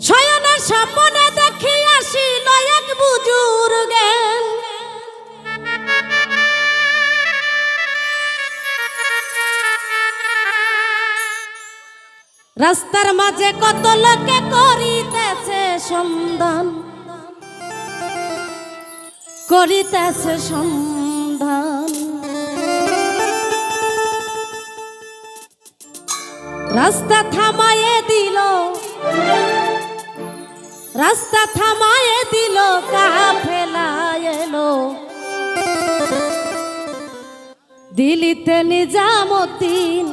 শয়নের সামনে বুজুর রাস্তার মাঝে কত লোকে করিতেছে সন্ধান। করিতেছে সন্ধান। রাস্তা থামায়ে দিল। রাস্তা থামায়ে দিল কাফেলা এলো। দিলিতে নিজামতিন